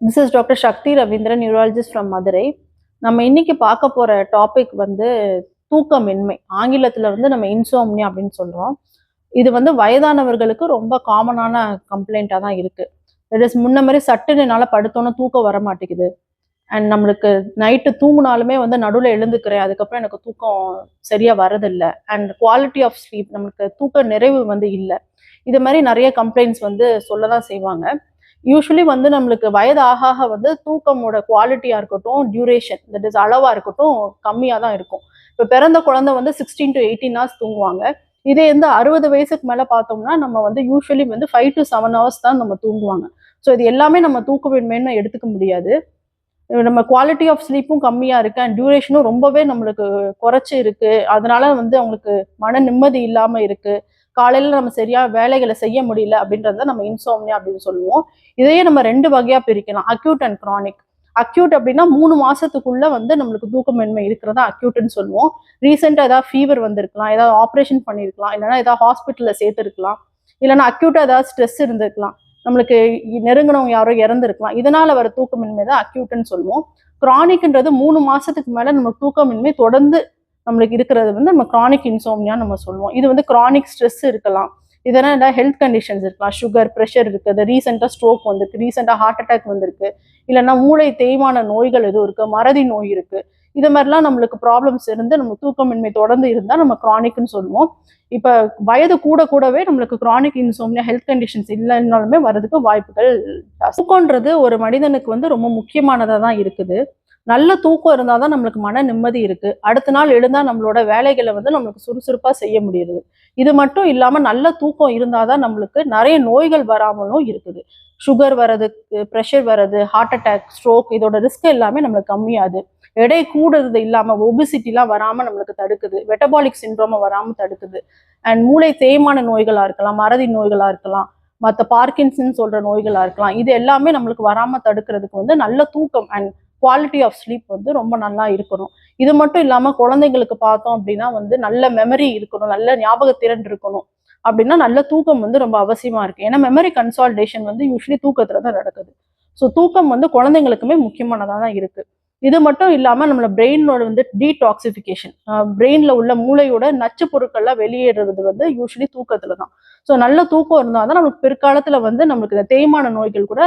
This is doctor Sakthi Ravindran neurologist from Madurai நம்ம இன்னைக்கு பார்க்க போற டாபிக் வந்து தூக்கமின்மை. ஆங்கிலத்துல வந்து நம்ம இன்சோம்னி அப்படின்னு சொல்றோம். இது வந்து வயதானவர்களுக்கு ரொம்ப காமனான கம்ப்ளைண்ட்டாக தான் இருக்கு. தட் இஸ் முன்ன மாதிரி சட்டுன்னு என்னால் படுத்தோன்னே தூக்கம் வர மாட்டேங்குது. அண்ட் நம்மளுக்கு நைட்டு தூங்கினாலுமே வந்து நடுவில் எழுந்துக்கிறேன். அதுக்கப்புறம் எனக்கு தூக்கம் சரியாக வரதில்லை அண்ட் குவாலிட்டி ஆஃப் ஸ்லீப் நம்மளுக்கு தூக்க நிறைவு வந்து இல்லை. இது மாதிரி நிறைய கம்ப்ளைண்ட்ஸ் வந்து சொல்ல தான் செய்வாங்க. யூஸ்வலி வந்து நம்மளுக்கு வயது ஆக ஆக வந்து தூக்கமோட குவாலிட்டியாக இருக்கட்டும் டியூரேஷன் தட் இஸ் அளவாக இருக்கட்டும் கம்மியாக தான் இருக்கும். இப்போ பிறந்த குழந்தை வந்து சிக்ஸ்டீன் டு எயிட்டீன் ஹவர்ஸ் தூங்குவாங்க. இதே வந்து அறுபது வயசுக்கு மேலே பார்த்தோம்னா நம்ம வந்து யூஸ்வலி வந்து ஃபைவ் டு செவன் ஹவர்ஸ் தான் நம்ம தூங்குவாங்க. ஸோ இது எல்லாமே நம்ம தூக்கமின்மைன்னு எடுத்துக்க முடியாது. நம்ம குவாலிட்டி ஆஃப் ஸ்லீப்பும் கம்மியாக இருக்கு அண்ட் டியூரேஷனும் ரொம்பவே நம்மளுக்கு குறைச்சி இருக்கு. அதனால வந்து அவங்களுக்கு மன நிம்மதி இல்லாமல் இருக்குது காலையில் நம்ம சரியா வேலைகளை செய்ய முடியல அப்படின்றத நம்ம இன்சோம்னியா அப்படின்னு சொல்லுவோம். இதையே நம்ம ரெண்டு வகையாக பிரிக்கலாம். அக்யூட் அண்ட் க்ரானிக் அக்யூட் அப்படின்னா மூணு மாசத்துக்குள்ள வந்து நம்மளுக்கு தூக்கமின்மை இருக்கிறதா அக்யூட்னு சொல்லுவோம். ரீசெண்டாக ஏதாவது ஃபீவர் வந்திருக்கலாம். ஏதாவது ஆப்ரேஷன் பண்ணியிருக்கலாம் இல்லைன்னா ஏதாவது ஹாஸ்பிட்டலில் சேர்த்துருக்கலாம். இல்லைன்னா அக்யூட்டாக ஏதாவது ஸ்ட்ரெஸ் இருந்திருக்கலாம். நம்மளுக்கு நெருங்கினவங்க யாரோ இறந்துருக்கலாம். இதனால வர தூக்கமின்மை தான் அக்யூட்னு சொல்லுவோம். க்ரானிக்ன்றது மூணு மாசத்துக்கு மேலே நம்ம தூக்கமின்மை தொடர்ந்து நம்மளுக்கு இருக்கிறது வந்து நம்ம க்ரானிக் இன்சோம்னியா நம்ம சொல்லுவோம். இது வந்து க்ரானிக் ஸ்ட்ரெஸ் இருக்கலாம். இதெல்லாம் இல்லை ஹெல்த் கண்டிஷன்ஸ் இருக்கலாம். சுகர் ப்ரெஷர் இருக்குது. ரீசெண்டாக ஸ்ட்ரோக் வந்திருக்கு. ரீசெண்டாக ஹார்ட் அட்டாக் வந்திருக்கு. இல்லைன்னா மூளை தேய்மான நோய்கள் எதுவும் இருக்குது மறதி நோய் இருக்குது இது மாதிரிலாம் நம்மளுக்கு ப்ராப்ளம்ஸ் இருந்து நம்ம தூக்கமின்மை தொடர்ந்து இருந்தால் நம்ம க்ரானிக்னு சொல்லுவோம். இப்போ வயது கூட கூடவே நம்மளுக்கு க்ரானிக் இன்சோம்னியா ஹெல்த் கண்டிஷன்ஸ் இல்லைன்னாலுமே வர்றதுக்கு வாய்ப்புகள் ஜாஸ்தி. தூக்கம்ன்றது ஒரு மனிதனுக்கு வந்து ரொம்ப முக்கியமானதாக தான் இருக்குது. நல்ல தூக்கம் இருந்தால் தான் நம்மளுக்கு மன நிம்மதி இருக்கு. அடுத்த நாள் எழுந்தால் நம்மளோட வேலைகளை வந்து நம்மளுக்கு சுறுசுறுப்பாக செய்ய முடியுது. இது மட்டும் இல்லாமல் நல்ல தூக்கம் இருந்தால் தான் நம்மளுக்கு நிறைய நோய்கள் வராமலும் இருக்குது. சுகர் வர்றதுக்கு ப்ரெஷர் வர்றது ஹார்ட் அட்டாக் ஸ்ட்ரோக் இதோட ரிஸ்க் எல்லாமே நம்மளுக்கு கம்மியாது எடை கூடுறது இல்லாமல் ஒபிசிட்டிலாம் வராமல் நம்மளுக்கு தடுக்குது. வெட்டபாலிக் சிண்ட்ரோமை வராமல் தடுக்குது. அண்ட் மூளை தேய்மான நோய்களாக இருக்கலாம் மறதி நோய்களாக இருக்கலாம் மற்ற பார்க்கின்சன் சொல்கிற நோய்களாக இருக்கலாம் இது எல்லாமே நம்மளுக்கு வராமல் தடுக்கிறதுக்கு வந்து நல்ல தூக்கம் அண்ட் குவாலிட்டி ஆஃப் ஸ்லீப் வந்து ரொம்ப நல்லா இருக்கணும். இது மட்டும் இல்லாமல் குழந்தைங்களுக்கு பார்த்தோம் அப்படின்னா வந்து நல்ல மெமரி இருக்கணும் நல்ல ஞாபகத்திறன் இருக்கணும். அப்படின்னா நல்ல தூக்கம் வந்து ரொம்ப அவசியமா இருக்கு. ஏன்னா மெமரி கன்சால்டேஷன் வந்து யூஸ்வலி தூக்கத்துல தான் நடக்குது. ஸோ தூக்கம் வந்து குழந்தைங்களுக்குமே முக்கியமானதாக தான் இருக்கு. இது மட்டும் இல்லாமல் நம்மளோட பிரெயினோட வந்து டீடாக்சிஃபிகேஷன் பிரெயின்ல உள்ள மூளையோட நச்சு பொருட்கள்லாம் வெளியேறது வந்து யூஸ்வலி தூக்கத்துல தான். ஸோ நல்ல தூக்கம் இருந்தால் தான் நமக்கு பிற்காலத்துல வந்து நம்மளுக்கு இந்த தேய்மான நோய்கள் கூட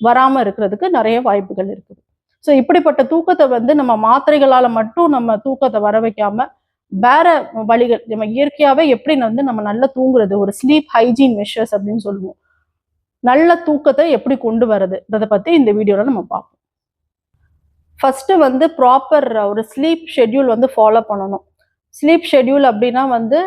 வராமல் இருக்கிறதுக்கு நிறைய வாய்ப்புகள் இருக்குது. ஸோ இப்படிப்பட்ட தூக்கத்தை வந்து நம்ம மாத்திரைகளால் மட்டும் நம்ம தூக்கத்தை வர வைக்காம வேற வழிகள் நம்ம இயற்கையாகவே எப்படி வந்து நம்ம நல்லா தூங்குறது ஒரு ஸ்லீப் ஹைஜீன் மெஷர்ஸ் அப்படின்னு சொல்லுவோம். நல்ல தூக்கத்தை எப்படி கொண்டு வர்றதுன்றதை பற்றி இந்த வீடியோவில் நம்ம பார்ப்போம். ஃபர்ஸ்ட் வந்து ப்ராப்பர் ஒரு ஸ்லீப் ஷெட்யூல் வந்து ஃபாலோ பண்ணணும். ஸ்லீப் ஷெட்யூல் அப்படின்னா வந்து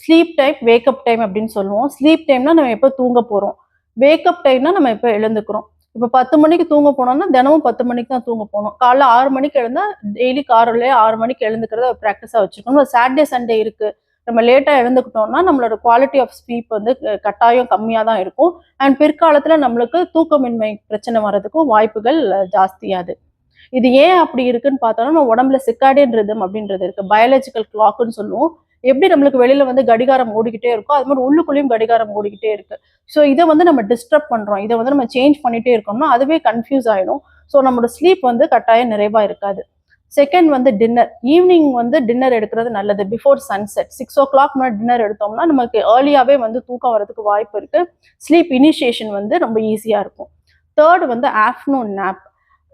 ஸ்லீப் டைம் வேக்கப் டைம் அப்படின்னு சொல்லுவோம். ஸ்லீப் டைம்னா நம்ம எப்போ தூங்க போகிறோம் வேக்கப் டைம்னா நம்ம எப்போ எழுந்துக்கிறோம்? இப்போ பத்து மணிக்கு தூங்க போனோம்னா தினமும் பத்து மணிக்கு தான் தூங்க போகணும். காலைல ஆறு மணிக்கு எழுந்தா டெய்லி காரில் ஆறு மணிக்கு எழுந்துக்கிறத ப்ராக்டிஸாக வச்சுக்கணும். சாட்டர்டே சண்டே இருக்கு. நம்ம லேட்டாக எழுந்துக்கிட்டோம்னா நம்மளோட குவாலிட்டி ஆஃப் ஸ்லீப் வந்து கட்டாயம் கம்மியாக தான் இருக்கும். அண்ட் பிற்காலத்தில் நம்மளுக்கு தூக்கமின்மை பிரச்சனை வர்றதுக்கும் வாய்ப்புகள் ஜாஸ்தியாது இது ஏன் அப்படி இருக்குன்னு பார்த்தோம்னா நம்ம உடம்புல சிக்காடியன் ரிதம் அப்படின்றது இருக்கு. பயாலஜிக்கல் கிளாக்குன்னு சொல்லுவோம். எப்படி நம்மளுக்கு வெளியில வந்து கடிகாரம் ஓடிக்கிட்டே இருக்கோ அது மாதிரி உள்ளுக்குள்ளேயும் கடிகாரம் ஓடிக்கிட்டே இருக்கு. ஸோ இதை வந்து நம்ம டிஸ்டர்ப் பண்றோம். இதை வந்து நம்ம சேஞ்ச் பண்ணிட்டே இருக்கோம்னா அதுவே கன்ஃபியூஸ் ஆயிடும். ஸோ நம்மளோட ஸ்லீப் வந்து கட்டாயம் நிறைவா இருக்காது. செகண்ட் வந்து டின்னர் ஈவினிங் வந்து டின்னர் எடுக்கிறது நல்லது. Before sunset six o'clock முன்னாடி டின்னர் எடுத்தோம்னா நமக்கு ஏர்லியாகவே வந்து தூக்கம் வரதுக்கு வாய்ப்பு இருக்கு. ஸ்லீப் இனிஷியேஷன் வந்து ரொம்ப ஈஸியாக இருக்கும். தேர்ட் வந்து ஆஃப்டர்நூன் நேப்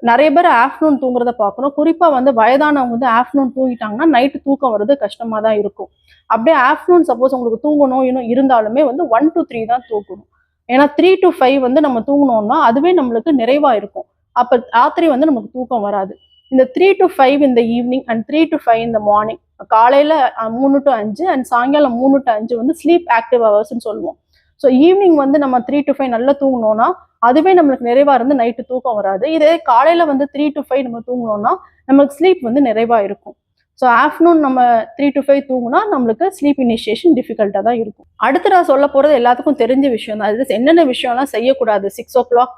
நிறைய பேர் ஆஃப்டர்நூன் தூங்குறத பார்க்குறோம் குறிப்பாக வந்து வயதானவங்க வந்து ஆஃப்டர்நூன் தூங்கிட்டாங்கன்னா நைட்டு தூக்கம் வர்றது கஷ்டமாக தான் இருக்கும். அப்படியே ஆஃப்டர்நூன் சப்போஸ் உங்களுக்கு தூங்கணும் இன்னும் இருந்தாலுமே வந்து ஒன் டு த்ரீ தான் தூக்கணும் ஏன்னா த்ரீ டு ஃபைவ் வந்து நம்ம தூங்கினோம்னா அதுவே நம்மளுக்கு நிறைவாக இருக்கும். அப்போ ராத்திரி வந்து நமக்கு தூக்கம் வராது. இந்த த்ரீ டு ஃபைவ் இந்த evening and three to five இந்த மார்னிங் காலையில் மூணு டு அஞ்சு அண்ட் சாயங்காலம் மூணு டு அஞ்சு வந்து ஸ்லீப் ஆக்டிவ் ஹவர்ஸ்னு சொல்லுவோம். ஸோ ஈவினிங் வந்து நம்ம த்ரீ டு ஃபைவ் நல்லா தூங்கினோம்னா அதுவே நம்மளுக்கு நிறைவாக இருந்து நைட்டு தூக்கம் வராது. இதே காலையில் வந்து த்ரீ டு ஃபைவ் நம்ம தூங்கினோம்னா நம்மளுக்கு ஸ்லீப் வந்து நிறைவாக இருக்கும். ஸோ ஆஃப்டர்நூன் நம்ம த்ரீ டு ஃபைவ் தூங்கினா நம்மளுக்கு ஸ்லீப் இனிஷியேஷன் டிஃபிகல்ட்டாக தான் இருக்கும். அடுத்து நான் சொல்ல போகிறது எல்லாத்துக்கும் தெரிஞ்ச விஷயம் தான். இது என்னென்ன விஷயம்லாம் செய்யக்கூடாது? சிக்ஸ் ஓ கிளாக்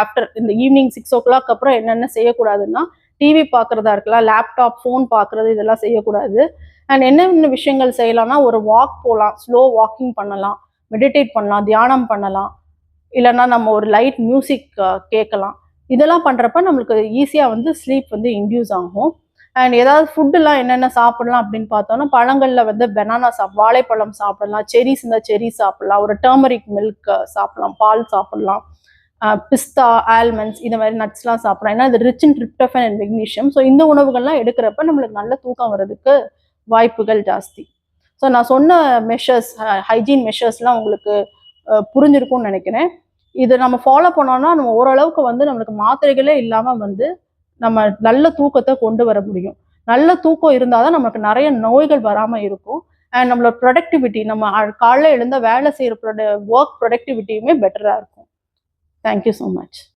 ஆஃப்டர் இந்த ஈவினிங் சிக்ஸ் ஓ கிளாக் அப்புறம் என்னென்ன செய்யக்கூடாதுன்னா டிவி பார்க்குறதா இருக்கலாம் லேப்டாப் ஃபோன் பார்க்குறது இதெல்லாம் செய்யக்கூடாது. அண்ட் என்னென்ன விஷயங்கள் செய்யலாம்னா ஒரு வாக் போகலாம் ஸ்லோ வாக்கிங் பண்ணலாம். மெடிடேட் பண்ணலாம் தியானம் பண்ணலாம் இல்லைன்னா நம்ம ஒரு லைட் மியூசிக் கேட்கலாம். இதெல்லாம் பண்ணுறப்ப நம்மளுக்கு ஈஸியாக வந்து ஸ்லீப் வந்து இன்டியூஸ் ஆகும். அண்ட் ஏதாவது ஃபுட்டுலாம் என்னென்ன சாப்பிடலாம் அப்படின்னு பார்த்தோம்னா பழங்களில் வந்து பெனானா சாப் வாழைப்பழம் சாப்பிடலாம் செரிஸ் இருந்தால் செரி சாப்பிடலாம் ஒரு டர்மரிக் மில்க் சாப்பிடலாம் பால் சாப்பிடலாம் பிஸ்தா ஆல்மண்ட்ஸ் இந்த மாதிரி நட்ஸ்லாம் சாப்பிடலாம். ஏன்னா இது rich in tryptophan and magnesium so இந்த உணவுகள்லாம் எடுக்கிறப்ப நம்மளுக்கு நல்ல தூக்கம் வர்றதுக்கு வாய்ப்புகள் ஜாஸ்தி. ஸோ நான் சொன்ன மெஷர்ஸ் ஹைஜீன் மெஷர்ஸ்லாம் உங்களுக்கு புரிஞ்சிருக்கும்னு நினைக்கிறேன். இது நம்ம ஃபாலோ பண்ணோம்னா நம்ம ஓரளவுக்கு வந்து நம்மளுக்கு மாத்திரைகளே இல்லாமல் வந்து நம்ம நல்ல தூக்கத்தை கொண்டு வர முடியும். நல்ல தூக்கம் இருந்தால் தான் நமக்கு நிறைய நோய்கள் வராமல் இருக்கும். அண்ட் நம்மளோட ப்ரொடக்டிவிட்டி நம்ம காலைல எழுந்த வேலை செய்கிற ப்ரொட ஒர்க் ப்ரொடக்டிவிட்டியுமே பெட்டராக இருக்கும். Thank you so much